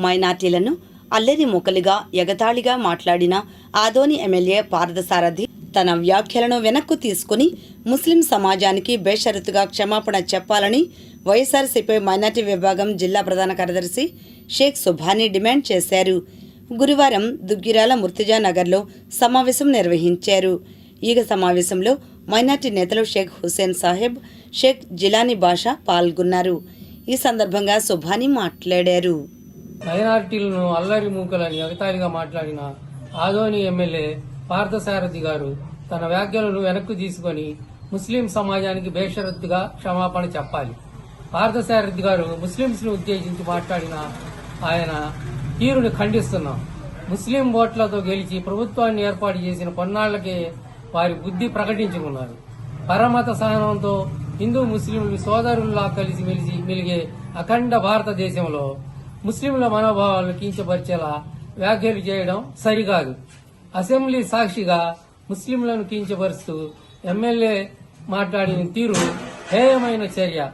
మైనార్టీలను అల్లరి మొక్కలుగా ఎగతాళిగా మాట్లాడిన ఆదోని ఎమ్మెల్యే పార్థసారథి తన వ్యాఖ్యలను వెనక్కు తీసుకుని ముస్లిం సమాజానికి బేషరతుగా క్షమాపణ చెప్పాలని వైఎస్ఆర్సీపీ మైనార్టీ విభాగం జిల్లా ప్రధాన కార్యదర్శి షేక్ సుభాని డిమాండ్ చేశారు. గురువారం దుగ్గిరాల ముర్తిజా నగర్లో సమావేశం నిర్వహించారు. ఈగ సమావేశంలో మైనార్టీ నేతలు షేక్ హుసేన్ సాహెబ్ షేక్ జిలానీ బాషా పాల్గొన్నారు. ఈ సందర్భంగా సుభాని మాట్లాడారు. మైనార్టీలను అల్లరి మూకలని ఎగతాళిగా మాట్లాడిన ఆదోని ఎమ్మెల్యే పార్థసారథి గారు తన వ్యాఖ్యలను వెనక్కు తీసుకొని ముస్లిం సమాజానికి బేషరత్తుగా క్షమాపణ చెప్పాలి. పార్థసారథి గారు ముస్లింస్ను ఉద్దేశించి మాట్లాడిన ఆయన తీరుని ఖండిస్తున్నాం. ముస్లిం ఓట్లతో గెలిచి ప్రభుత్వాన్ని ఏర్పాటు చేసిన కొన్నాళ్ళకే వారి బుద్ధి ప్రకటించుకున్నారు. పరమత సహనంతో హిందూ ముస్లింలు సోదరుల్లా కలిసి మెలిసి మెలిగే అఖండ భారతదేశంలో ముస్లింల మనోభావాలను కించపరిచేలా వ్యాఖ్యలు చేయడం సరికాదు. అసెంబ్లీ సాక్షిగా ముస్లింలను కించపరుస్తూ ఎమ్మెల్యే మాట్లాడిన తీరు హేయమైన చర్య.